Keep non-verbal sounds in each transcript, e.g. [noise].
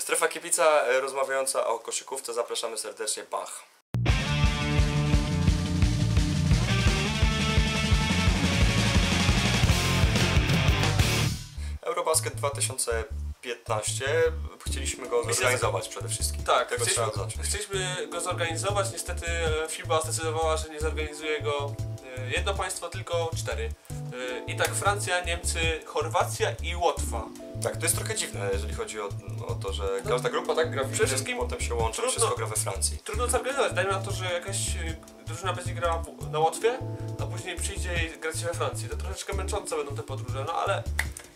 Strefa kibica e, rozmawiająca o koszykówce. Zapraszamy serdecznie. Bach. Eurobasket 2015. Chcieliśmy go zorganizować przede wszystkim. Tak, tego chcieliśmy, trzeba zacząć. chcieliśmy go zorganizować, niestety e, FIBA zdecydowała, że nie zorganizuje go e, jedno państwo, tylko cztery. E, I tak Francja, Niemcy, Chorwacja i Łotwa. Tak, to jest trochę dziwne, jeżeli chodzi o, o to, że każda grupa tak gra w Przede wszystkim potem się łączy, trudno- wszystko gra we Francji. Trudno zorganizować, dajmy na to, że jakaś drużyna będzie grała na Łotwie, a później przyjdzie i grać we Francji. To troszeczkę męczące będą te podróże, no ale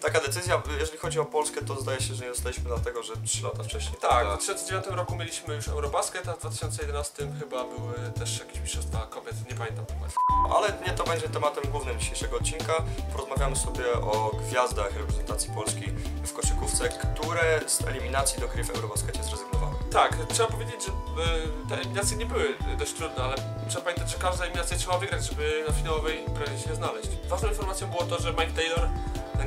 Taka decyzja, jeżeli chodzi o Polskę, to zdaje się, że nie dostaliśmy dlatego, że 3 lata wcześniej. tak, prawda? w 2009 roku mieliśmy już Eurobasket, a w 2011 chyba były też jakieś mistrzostwa kobiet, nie pamiętam dokładnie. Ale nie to będzie tematem głównym dzisiejszego odcinka. Porozmawiamy sobie o gwiazdach reprezentacji Polski w koszykówce, które z eliminacji do gry w Eurobaskecie zrezygnowały. Tak, trzeba powiedzieć, że e, te eliminacje nie były dość trudne, ale trzeba pamiętać, że każda eliminacja trzeba wygrać, żeby na finałowej imprezie się znaleźć. Ważną informacją było to, że Mike Taylor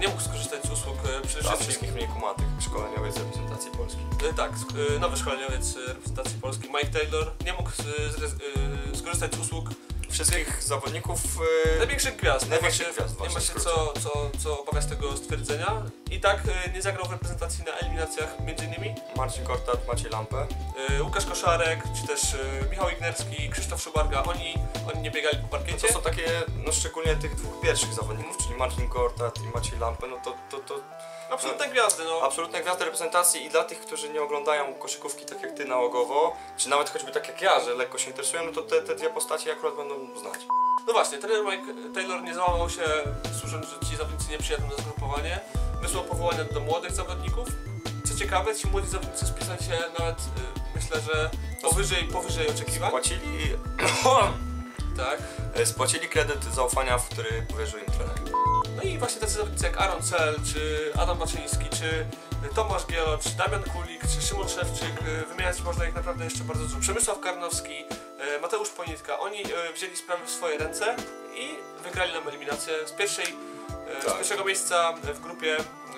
nie mógł skorzystać z usług e, przede wszystkim wszystkich mniej kumatych szkoleniowych z reprezentacji Polski. E, Tak, e, nowy szkoleniowiec reprezentacji Polski Mike Taylor nie mógł skorzystać z usług Wszystkich zawodników e, największych gwiazd. Nie ma Największych się, gwiazd, nie właśnie, ma się co, co, co obawiać tego stwierdzenia. I tak e, nie zagrał w reprezentacji na eliminacjach m.in. Marcin Kortat, Maciej Lampę. e, Łukasz Koszarek, czy też e, Michał Ignerski, Krzysztof Szubarga. Oni, oni nie biegali po No parkiecie. to są takie, no szczególnie tych dwóch pierwszych zawodników, czyli Marcin Kortat i Maciej Lampę, no to, to, to Absolutne gwiazdy, no. absolutne gwiazdy reprezentacji i dla tych, którzy nie oglądają koszykówki tak jak ty nałogowo, czy nawet choćby tak jak ja, że lekko się interesują, no to te, te dwie postacie akurat będą znać. No właśnie, trener Mike Taylor nie załamał się, słysząc, że ci zawodnicy nie przyjadą na zgrupowanie. Wysłał powołania do młodych zawodników. Co ciekawe, ci młodzi zawodnicy spisali się nawet, y, myślę, że powyżej, powyżej oczekiwań. Spłacili, Tak. [clears throat] spłacili kredyt zaufania, w który powierzył im trener. No i właśnie tacy zawodnicy jak Aaron Cell, czy Adam Baczyński, czy Tomasz Gielo, czy Damian Kulik, czy Szymon Szewczyk, y, wymieniać można ich naprawdę jeszcze bardzo dużo. Przemysław Karnowski, y, Mateusz Ponitka, oni y, wzięli sprawy w swoje ręce i wygrali nam eliminację z pierwszej, y, z Tak. pierwszego miejsca w grupie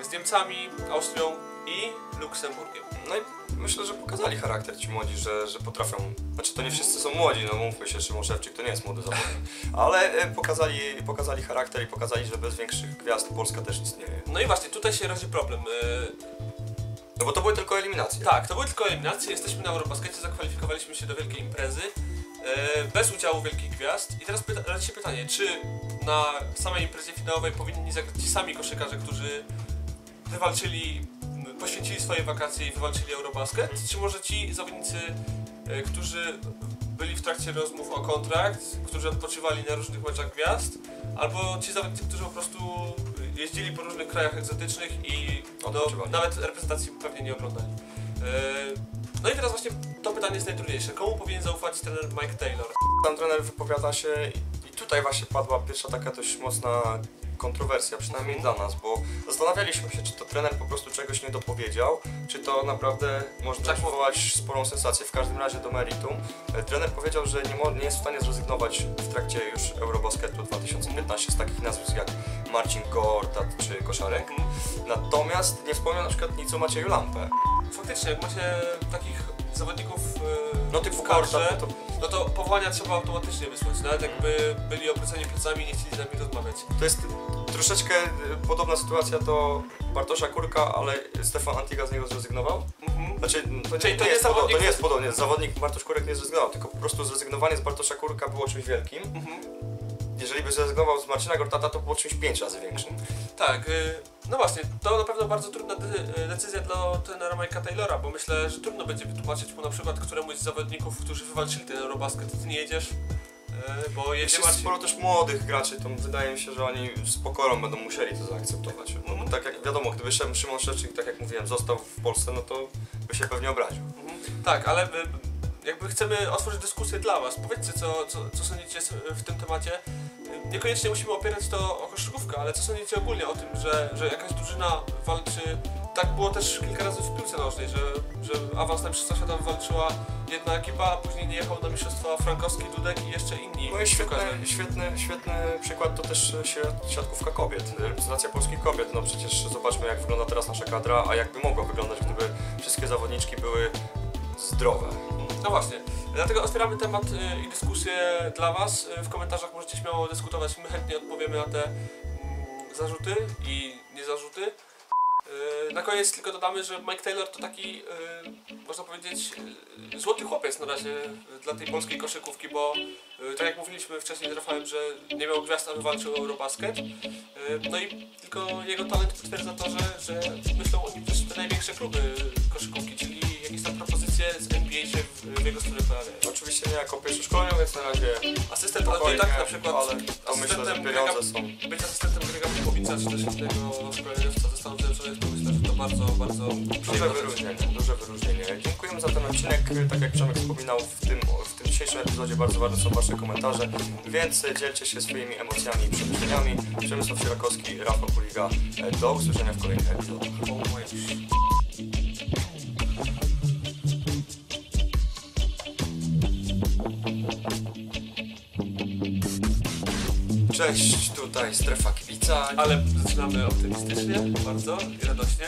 z Niemcami, Austrią i Luksemburgiem. No i myślę, że pokazali charakter ci młodzi, że, że potrafią. Znaczy to nie wszyscy są młodzi, no mówmy się, Szymon Szewczyk to nie jest młody zawodnik. Ale e, pokazali, pokazali charakter i pokazali, że bez większych gwiazd Polska też istnieje. No i właśnie, tutaj się rodzi problem. Y, No bo to były tylko eliminacje. Tak, to były tylko eliminacje. Jesteśmy na Eurobaskecie, zakwalifikowaliśmy się do wielkiej imprezy e, bez udziału wielkich gwiazd. I teraz pyta, się pytanie, czy na samej imprezie finałowej powinni zagrać ci sami koszykarze, którzy wywalczyli, poświęcili swoje wakacje i wywalczyli Eurobasket, czy może ci zawodnicy, e, którzy byli w trakcie rozmów o kontrakt, którzy odpoczywali na różnych meczach gwiazd, albo ci zawodnicy, którzy po prostu jeździli po różnych krajach egzotycznych i no, nawet reprezentacji pewnie nie oglądali. E, No i teraz właśnie to pytanie jest najtrudniejsze. Komu powinien zaufać trener Mike Taylor? Tam trener wypowiada się i tutaj właśnie padła pierwsza taka dość mocna kontrowersja, przynajmniej dla nas, bo zastanawialiśmy się, czy to trener po prostu czegoś nie dopowiedział, czy to naprawdę może Tak. wywołać sporą sensację. W każdym razie do meritum. E, Trener powiedział, że nie, jest w stanie zrezygnować w trakcie już Eurobasketu 2015 z takich nazwisk jak Marcin Gortat czy Koszarek. Natomiast nie wspomniał na przykład nic o Macieju Lampę. Faktycznie, jak macie takich zawodników e, No typu w kadrze, Gortat, to no to powołania trzeba automatycznie wysłać, nawet jakby byli obróceni plecami i nie chcieli z nami rozmawiać. To jest troszeczkę y, podobna sytuacja do Bartosza Kurka, ale Stefan Antiga z niego zrezygnował. Mhm. Znaczy, to nie, Czyli to nie jest, zawodnik- to nie jest podobnie. Zawodnik Bartosz Kurek nie zrezygnował, tylko po prostu zrezygnowanie z Bartosza Kurka było czymś wielkim. Mhm. Jeżeli by zrezygnował z Marcina Gortata, to było czymś pięć razy większym. Tak, y, no właśnie, to na pewno bardzo trudna y, decyzja dla trenera Mike'a Taylora, bo myślę, że trudno będzie wytłumaczyć mu na przykład któremuś z zawodników, którzy wywalczyli ten Eurobasket, ty nie jedziesz, y, bo jedzie Marcin. sporo też młodych graczy, to wydaje mi się, że oni z pokorą będą musieli to zaakceptować. No, bo tak jak wiadomo, gdyby Szym- Szymon Szewczyk, tak jak mówiłem, został w Polsce, no to by się pewnie obraził. Mhm. Tak, ale jakby chcemy otworzyć dyskusję dla Was. Powiedzcie, co, co, co sądzicie w tym temacie. Niekoniecznie musimy opierać to o koszykówkę, ale co sądzicie ogólnie o tym, że, że jakaś drużyna walczy tak było też kilka razy w piłce nożnej, że, że awans na Mistrzostwa Świata wywalczyła jedna ekipa, a później nie jechał na Mistrzostwa Frankowski, Dudek i jeszcze inni No i świetny, świetny, świetny przykład to też si- siatkówka kobiet, reprezentacja polskich kobiet. No przecież zobaczmy jak wygląda teraz nasza kadra, a jakby mogła wyglądać, gdyby wszystkie zawodniczki były zdrowe. No właśnie, dlatego otwieramy temat y, i dyskusję dla Was. Y, W komentarzach możecie śmiało dyskutować, my chętnie odpowiemy na te mm, zarzuty i niezarzuty. Y, Na koniec tylko dodamy, że Mike Taylor to taki, można powiedzieć, złoty chłopiec na razie dla tej polskiej koszykówki, bo tak jak mówiliśmy wcześniej z Rafałem, że nie miał gwiazd, a wywalczył Eurobasket. Y, No i tylko jego talent potwierdza to, że, że myślą o nim też te największe kluby koszykówki, czyli Oczywiście nie jako pierwszoszkoleniowiec na razie Asystent, ale to i tak na przykład ale to myślę, że asystentem pieniądze Grega- są być asystentem Grega Popowica, czy też innego szkoleniowca ze Stanów Zjednoczonych, to myślę, że to bardzo, bardzo Duże wyróżnienie, duże wyróżnienie. Dziękujemy za ten odcinek. Tak jak Przemek wspominał, w tym, w tym dzisiejszym epizodzie bardzo ważne są Wasze komentarze, więc dzielcie się swoimi emocjami i przemyśleniami. Przemysław Sierakowski, Rafał Kuliga. Do usłyszenia w kolejnych epizodach. Always. Cześć, tutaj Strefa Kibica. Ale zaczynamy optymistycznie, bardzo i radośnie.